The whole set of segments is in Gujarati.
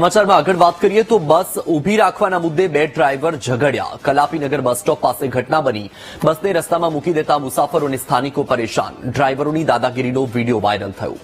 સમાચારમાં આગળ વાત કરીએ તો બસ ઊભી રાખવાના મુદ્દે બે ડ્રાઈવર ઝઘડ્યા. કલાપીનગર બસ સ્ટોપ પાસે ઘટના બની. બસને રસ્તામાં મૂકી દેતા મુસાફરો અને સ્થાનિકો પરેશાન. ડ્રાઈવરોની દાદાગીરીનો વીડિયો વાયરલ થયો.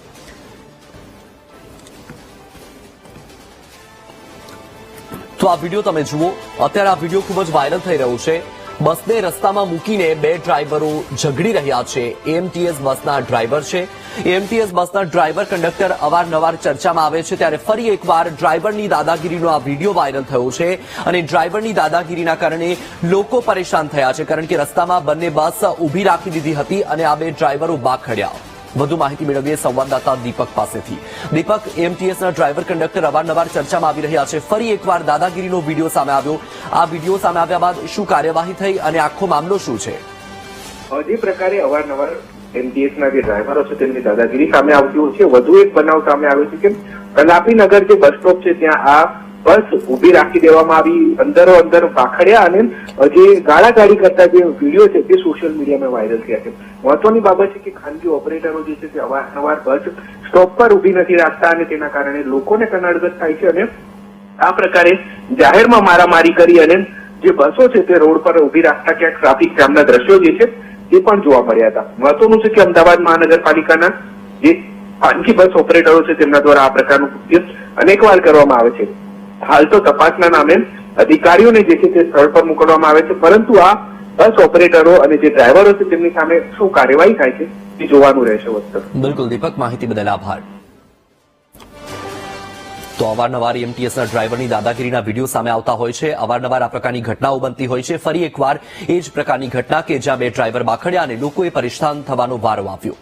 તો આ વીડિયો તમે જુઓ. અત્યારે આ વીડિયો ખૂબ જ વાયરલ થઈ રહ્યો છે. બસને રસ્તામાં મૂકીને બે ડ્રાઈવરો ઝઘડી રહ્યા છે. એએમટીએસ બસના ડ્રાઈવર છે. એએમટીએસ બસના ડ્રાઈવર કંડક્ટર અવારનવાર ચર્ચામાં આવે છે ત્યારે ફરી એકવાર ડ્રાઈવરની દાદાગીરીનો આ વીડિયો વાયરલ થયો છે અને ડ્રાઈવરની દાદાગીરીના કારણે લોકો પરેશાન થયા છે કારણ કે રસ્તામાં બંને બસ ઊભી રાખી દીધી હતી અને આ બે ડ્રાઈવરો બાખડ્યા. વધુ માહિતી મેળવીએ સંવાદદાતા દીપક પાસેથી. દીપક એમટીએસના ડ્રાઈવર કંડક્ટર અવારનવાર ચર્ચામાં આવી રહ્યા છે. ફરી એકવાર દાદાગીરીનો વીડિયો સામે આવ્યો. આ વીડિયો સામે આવ્યા બાદ શું કાર્યવાહી થઈ અને આખો મામલો શું છે? જે પ્રકારે અવારનવાર એમટીએસ ના જે ડ્રાઈવરો છે, તેમની દાદાગીરી સામે આવતી હોય છે. વધુ એક બનાવ સામે આવ્યો છે કે કલાપીનગર જે બસ સ્ટોપ છે, ત્યાં આ બસ ઊભી રાખી દેવામાં આવી, અંદરો અંદર પાખડ્યા અને જે ગાળાગાળી કરતા જે વીડિયો છે તે સોશિયલ મીડિયામાં વાયરલ થયા છે. મહત્વની બાબત છે કે ખાનગી ઓપરેટરો જે છે તે અવારનવાર બસ સ્ટોપ પર ઊભી નથી રાખતા અને તેના કારણે લોકોને કનાડગત થાય છે અને આ પ્રકારે જાહેરમાં મારામારી કરી અને જે બસો છે તે રોડ પર ઊભી રાખતા ક્યાંક ટ્રાફિક જામના દ્રશ્યો જે છે તે પણ જોવા મળ્યા હતા. મહત્વનું છે કે અમદાવાદ મહાનગરપાલિકાના જે ખાનગી બસ ઓપરેટરો છે તેમના દ્વારા આ પ્રકારનું કૃત્ય અનેકવાર કરવામાં આવે છે. હાલ તો તપાસના નામે અધિકારીઓને જે છે તે સ્થળ પર મોકલવામાં આવે છે. પરંતુ આ બસ ઓપરેટરો અને જે ડ્રાઈવરો છે તેમની સામે શું કાર્યવાહી થાય છે તે જોવાનું રહેશે વસ્તુ. બિલકુલ દીપક, માહિતી બદલ આભાર. તો અવારનવાર એમટીએસના ડ્રાઈવરની દાદાગીરીના વીડિયો સામે આવતા હોય છે. અવારનવાર આ પ્રકારની ઘટનાઓ બનતી હોય છે. ફરી એકવાર એ જ પ્રકારની ઘટના કે જ્યાં બે ડ્રાઈવર બાખડ્યા અને લોકોએ પરેશાન થવાનો વારો આવ્યો.